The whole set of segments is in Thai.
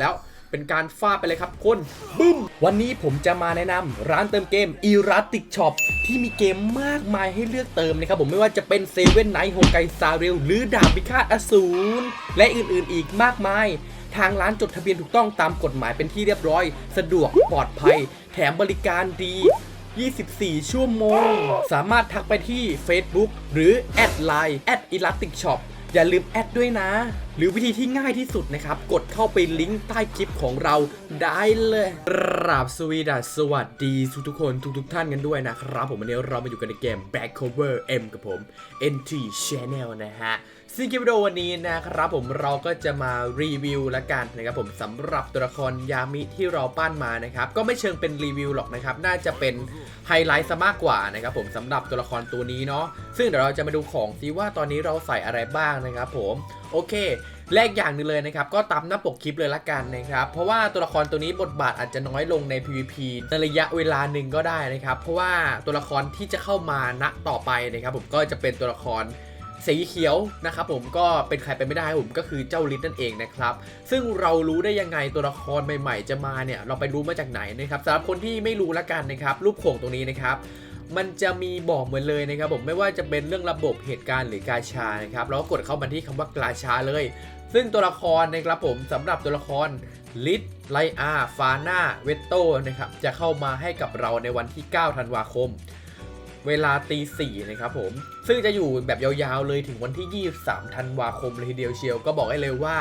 แล้ว เป็นการฟาดไปเลยครับคุณบึ้ม วันนี้ผมจะมาแนะนำร้านเติมเกม e r a t i c Shop ที่มีเกมมากมายให้เลือกเติมนะครับผมไม่ว่าจะเป็นเซเว่นไนท์โฮไกซาเรลหรือดาบพิฆาตอสูรและอื่นๆอีกมากมายทางร้านจดทะเบียนถูกต้องตามกฎหมายเป็นที่เรียบร้อย สะดวกปลอดภัย แถมบริการดี 24 ชั่วโมง สามารถทักไปที่ Facebook หรือแอดไลน์แอด Elastic Shop อ อย่าลืมแอดด้วยนะ หรือวิธีที่ง่ายที่สุดนะครับ กดเข้าไปลิงก์ใต้คลิปของเราได้เลยกราบสวีดัสสวัสดีทุกทุกคนทุกทุกท่านกันด้วยนะครับ ผมวันนี้เรามาอยู่กันในเกม Back Cover M กับผม NT Channel นะฮะ ซึ่งคลิปวิดีโอวันนี้นะครับผมเราก็จะมารีวิวละกันนะครับผมสำหรับตัวละครยามิที่เราปั้นมานะครับก็ไม่เชิงเป็นรีวิวหรอกนะครับน่าจะเป็นไฮไลท์ซะมากกว่านะครับผมสำหรับตัวละครตัวนี้เนาะซึ่งเดี๋ยวเราจะมาดูของซิว่าตอนนี้เราใส่อะไรบ้างนะครับผมโอเคแรกอย่างหนึงเลยนะครับก็ตามหน้าปกคลิปเลยละกันนะครับเพราะว่าตัวละครตัวนี้บทบาทอาจจะน้อยลงใน PVP ในระยะเวลาหนึ่งก็ได้นะครับเพราะว่าตัวละครที่จะเข้ามาณต่อไปนะครับผมก็จะเป็นตัวละคร สีเขียวนะครับผมก็เป็นใครไปไม่ได้ผมก็คือเจ้าลิทนั่นเองนะครับ ซึ่งเรารู้ได้ยังไงตัวละครใหม่ๆ จะมาเนี่ยเราไปรู้มาจากไหนนะครับสำหรับคนที่ไม่รู้ละกันนะครับรูปโขงตรงนี้นะครับมันจะมีบอกเหมือนเลยนะครับผมไม่ว่าจะเป็นเรื่องระบบเหตุการณ์หรือกาชานะครับเราก็กดเข้ามาที่คำว่ากาชาเลย ซึ่งตัวละครนะครับผมสำหรับตัวละครลิทไลอาฟาน่าเวตโตนะครับจะเข้ามาให้กับเราในวันที่ 9 ธันวาคม เวลาตีสี่นะครับผม ซึ่งจะอยู่แบบยาวๆเลยถึงวันที่ 23 ธันวาคมเลยทีเดียวเชียว ก็บอกให้เลยว่า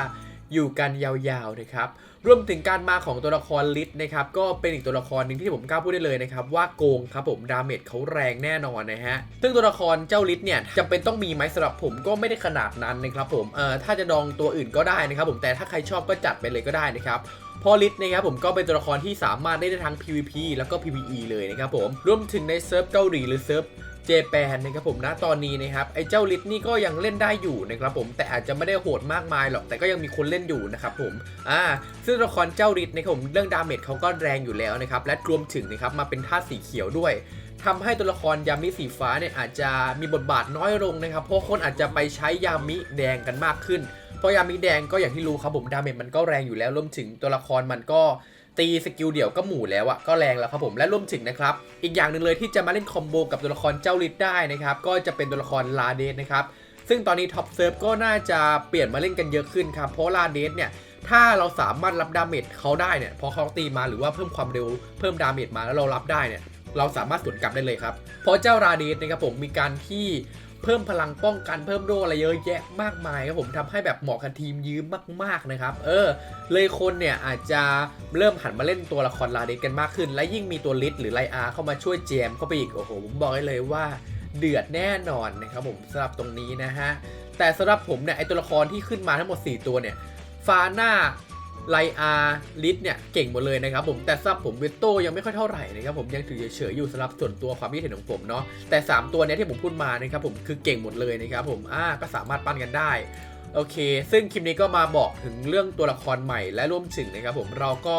อยู่กันยาวๆนะครับ รวมถึงการมาของตัวละครลิทนะครับ ก็เป็นอีกตัวละครหนึ่งที่ผมกล้าพูดได้เลยนะครับ ว่าโกงครับผมดาเมจเขาแรงแน่นอนนะฮะ ซึ่งตัวละครเจ้าลิทเนี่ยจำเป็นต้องมีไหมสำหรับผมก็ไม่ได้ขนาดนั้นนะครับผม เอ่อถ้าจะดองตัวอื่นก็ได้นะครับผม แต่ถ้าใครชอบก็จัดไปเลยก็ได้นะครับ พอลิทนะครับผมก็เป็นตัวละครที่สามารถได้ทั้ง PVP แล้วก็ PVE เลยนะครับผมรวมถึงในเซิร์ฟเกาหลีหรือเซิร์ฟเจแปนนะครับผมนะตอนนี้นะครับไอ้เจ้าลิทนี่ก็ยังเล่นได้อยู่นะครับผมแต่อาจจะไม่ได้โหดมากมายหรอกแต่ก็ยังมีคนเล่นอยู่นะครับผมอ่าซึ่งตัวละครเจ้าลิทนะครับผมเรื่องดาเมจเขาก็แรงอยู่แล้วนะครับและรวมถึงนะครับมาเป็นธาตุสีเขียวด้วยทำให้ตัวละครยามิสีฟ้าเนี่ยอาจจะมีบทบาทน้อยลงนะครับเพราะคนอาจจะไปใช้ยามิแดงกันมากขึ้น เพราะยามิแดงก็อย่างที่รู้ครับผมดาเมจมันก็แรงอยู่แล้วรวมถึงตัวละครมันก็ตีสกิลเดี่ยวก็หมู่แล้วอะก็แรงแล้วครับผมและรวมถึงนะครับ อีกอย่างหนึ่งเลยที่จะมาเล่นคอมโบกับตัวละครเจ้าลิทได้นะครับก็จะเป็นตัวละครลาเดสนะครับซึ่งตอนนี้ท็อปเซิร์ฟก็น่าจะเปลี่ยนมาเล่นกันเยอะขึ้นครับเพราะลาเดสเนี่ยถ้าเราสามารถรับดาเมจเขาได้เนี่ยพอเขาตีมาหรือว่าเพิ่มความเร็วเพิ่มดาเมจมาแล้วเรารับได้เนี่ยเราสามารถสวนกลับได้เลยครับเพราะเจ้าราเดสนะครับผมมีการที่ เพิ่มพลังป้องกันเพิ่มโล่อะไรเยอะแยะมากมายครับผมทำให้แบบเหมาะกับทีมยืมมากๆนะครับ เออ เลยคนเนี่ยอาจจะเริ่มหันมาเล่นตัวละครลาเดสกันมากขึ้น และยิ่งมีตัวลิทหรือไลอาเข้ามาช่วยแจมเข้าไปอีกโอ้โหผมบอกได้เลยว่าเดือดแน่นอนนะครับผมสำหรับตรงนี้นะฮะแต่สำหรับผมเนี่ยไอตัวละครที่ขึ้นมาทั้งหมด 4 ตัวเนี่ยฟาน่า ไลอาลิทเนี่ยเก่งหมดเลยนะครับผมแต่สำหรับผมเวตโตยังไม่ค่อยเท่าไหร่นะครับผมยังถือเฉยๆอยู่สำหรับส่วนตัวความคิดเห็นของผมเนาะแต่ 3 ตัวเนี้ยที่ผมพูดมานะครับผมคือเก่งหมดเลยนะครับผมอ่าก็สามารถปั้นกันได้โอเค ซึ่งคลิปนี้ก็มาบอกถึงเรื่องตัวละครใหม่และร่วมถึงนะครับผมเราก็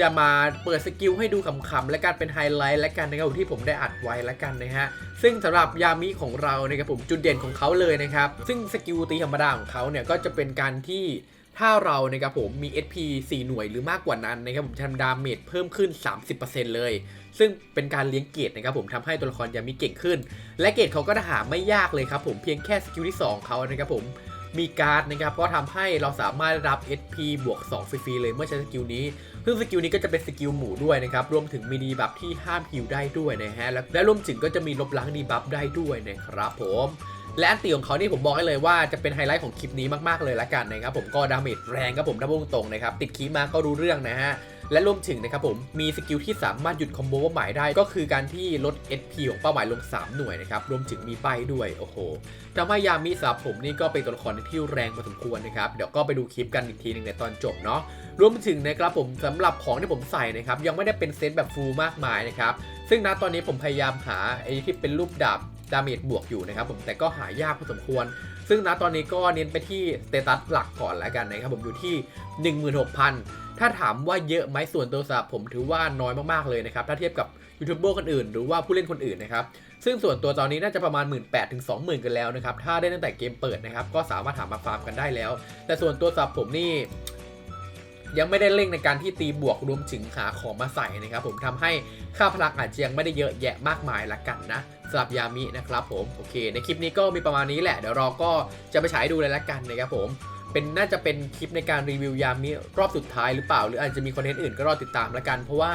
จะมาเปิดสกิลให้ดูขำๆและการเป็นไฮไลท์และกันนะครับที่ผมได้อัดไว้และกันนะฮะซึ่งสำหรับยามิของเรานะครับผมจุดเด่นของเขาเลยนะครับ ซึ่งสกิลตีธรรมดาของเขาเนี่ยก็จะเป็นการที่ ถ้าเรานะครับผมมี SP 4 หน่วยหรือมากกว่านั้นนะครับผมทำดาเมจเพิ่มขึ้น 30%เลย ซึ่งเป็นการเลี้ยงเกรดนะครับผมทำให้ตัวละครยามิเก่งขึ้น และเกรดเขาก็หาไม่ยากเลยครับผมเพียงแค่สกิลที่ 2เขานะครับผมมีการ์ดนะครับก็ทำให้เราสามารถรับ SP บวก 2 ฟรีๆ เลยเมื่อใช้สกิลนี้ ซึ่งสกิลนี้ก็จะเป็นสกิลหมู่ด้วยนะครับ รวมถึงมีดีบัฟที่ห้ามฮิวได้ด้วยนะฮะ และและรวมถึงก็จะมีลบล้างดีบัฟได้ด้วยนะครับผม และอันตีของเขานี่ผมบอกให้เลยว่าจะเป็นไฮไลท์ของคลิปนี้มากๆเลยละกันนะครับผมก็ดาเมจแรงครับผมถ้าพูดตรงนะครับติดคีมาก็รู้เรื่องนะฮะและรวมถึงนะครับผมมีสกิลที่สามารถหยุดคอมโบเป้าหมายได้ก็คือการที่ลด SP ของเป้าหมายลง 3 หน่วยนะครับรวมถึงมีใบด้วยโอ้โหทำให้ยามิสำหรับผมนี่ก็เป็นตัวละครที่แรงพอสมควรนะครับเดี๋ยวก็ไปดูคลิปกันอีกทีหนึ่งในตอนจบเนาะรวมถึงนะครับผมสำหรับของที่ผมใส่นะครับยังไม่ได้เป็นเซตแบบฟูลมากมายนะครับซึ่งณตอนนี้ผมพยายามหาไอ้ที่เป็นรูปดาบ ดาเมจบวกอยู่นะครับผมแต่ก็หายากพอสมควร ซึ่งณตอนนี้ก็เน้นไปที่สเตตัสหลักก่อนแล้วกันนะครับผมอยู่ที่ 16,000 ถ้าถามว่าเยอะไหมส่วนตัวสำหรับผมถือว่าน้อยมากๆเลยนะครับถ้าเทียบกับยูทูบเบอร์คนอื่นหรือว่าผู้เล่นคนอื่นนะครับซึ่งส่วนตัวตอนนี้น่าจะประมาณ 1 8ื่นถึง20,000กันแล้วนะครับถ้าได้ตั้งแต่เกมเปิดนะครับก็สามารถถามมาฟาร์มกันได้แล้ว แต่ส่วนตัวสำหรับผมนี่ ยังไม่ได้เร่งในการที่ตีบวกรวมถึงหาของมาใส่นะครับผมทำให้ค่าพลังอาจจะยังไม่ได้เยอะแยะมากมายละกันนะสำหรับยามินะครับผมโอเค ในคลิปนี้ก็มีประมาณนี้แหละเดี๋ยวเราก็จะไปฉายดูเลยละกันนะครับผมเป็นน่าจะเป็นคลิปในการรีวิวยามิรอบสุดท้ายหรือเปล่า หรืออาจจะมีคอนเทนต์อื่นก็รอติดตามละกัน เพราะว่า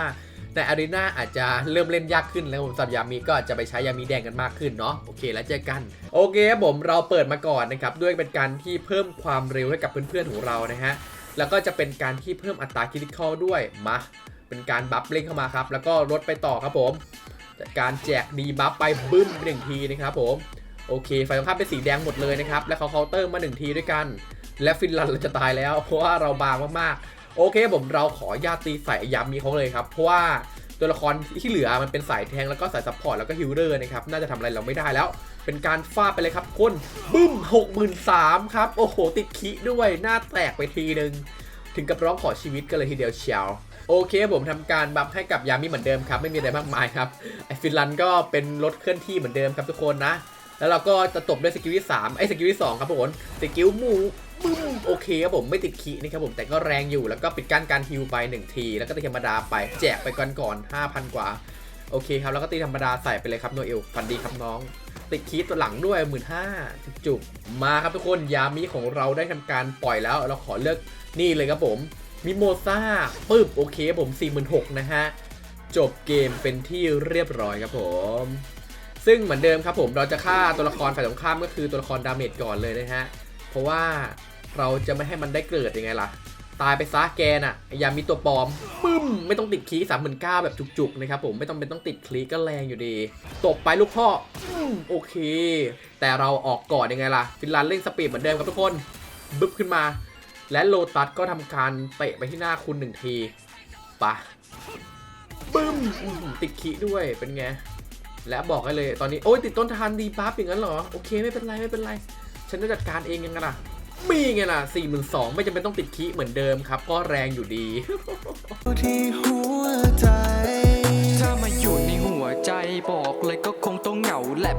ในอารีนาอาจจะเริ่มเล่นยากขึ้นแล้วผมสับยามิก็อาจจะไปใช้ยามิแดงกันมากขึ้นเนาะโอเคแล้วเจอกันโอเคผมเราเปิดมาก่อนนะครับด้วยเป็นการที่เพิ่มความเร็วให้กับเพื่อนๆของเรานะฮะ แล้วก็จะเป็นการที่เพิ่มอัตราคิดคอลด้วยมาเป็นการบัฟเล่งเข้ามาครับ แล้วก็ลดไปต่อครับผมจัดการแจกดีบัฟไปบึ้มไปหนึ่งทีนะครับผมโอเคไฟตรงข้ามเป็นสีแดงหมดเลยนะครับ แล้วเขาเคาน์เตอร์มาหนึ่งทีด้วยกัน และฟินแลนด์เราจะตายแล้ว เพราะว่าเราบางมากๆ โอเคผมเราขอญาตีใส่ยามีเขาเลยครับ เพราะว่าตัวละครที่เหลือมันเป็นสายแทงแล้วก็สายซัพพอร์ตแล้วก็ฮิลเลอร์นะครับ น่าจะทำอะไรเราไม่ได้แล้ว เป็นการฟาดไปเลยครับคุณบึ้ม63,000ครับ โอ้โห ติดคิด้วย หน้าแตกไปทีนึง ถึงกับร้องขอชีวิตกันเลยทีเดียวเชียวโอเคผมทำการบัฟให้กับยามิเหมือนเดิมครับ ไม่มีอะไรมากมายครับไอฟินแลันด์ก็เป็นรถเคลื่อนที่เหมือนเดิมครับทุกคนนะ แล้วเราก็จะตบด้วยสกิลที่3ไอสกิลที่2ครับผมสกิลหมูบึ้มโอเคครับผมไม่ติดขีนะครับผมแต่ก็แรงอยู่แล้วก็ปิดกั้นการฮิลไป 1 ที แล้วก็ตีธรรมดาไปแจกไปก่อนก่อน5,000 กว่า โอเคครับ แล้วก็ตีธรรมดาใส่ไปเลยครับโนเอลฟันดีครับน้อง ติดคีตัวหลังด้วย1 5ื่นห้าจุกมาครับทุกคนยามิของเราได้ทำการปล่อยแล้วเราขอเลือกนี่เลยครับผมมิโมซาปึ๊บโอเคผม46,000นะฮะจบเกมเป็นที่เรียบร้อยครับผม ซึ่งเหมือนเดิมครับผมเราจะฆ่าตัวละครฝ่ายตรงข้ามก็คือตัวละครดาเมจก่อนเลยนะฮะ เพราะว่าเราจะไม่ให้มันได้เกิดยังไงล่ะ ตายไปซะแกน่ะยามีตัวปลอมปึ้ม ไม่ต้องติดคีสามหมื่นเก้าแบบจุกๆนะครับผมไม่ต้องเป็นต้องติดคลีก็แรงอยู่ดี ตบไปลูกพ่อ โอเค แต่เราออกก่อนยังไงล่ะ ฟินแลันด์เร่งสปีดเหมือนเดิมครับทุกคน บึ๊บขึ้นมา และโลตัสก็ทำการเตะไปที่หน้าคุณหนึ่งทีปะบึ้มติดคีด้วยเป็นไง และบอกให้เลยตอนนี้ โอ้ยติดต้นทานดีปั๊บอย่างนั้นเหรอ โอเคไม่เป็นไรไม่เป็นไร ฉันจะจัดการเองยังไงล่ะมีไงล่ะ4 2 0 0ไม่จำเป็นต้องติดคีเหมือนเดิมครับ ก็แรงอยู่ดีที่หัวใจ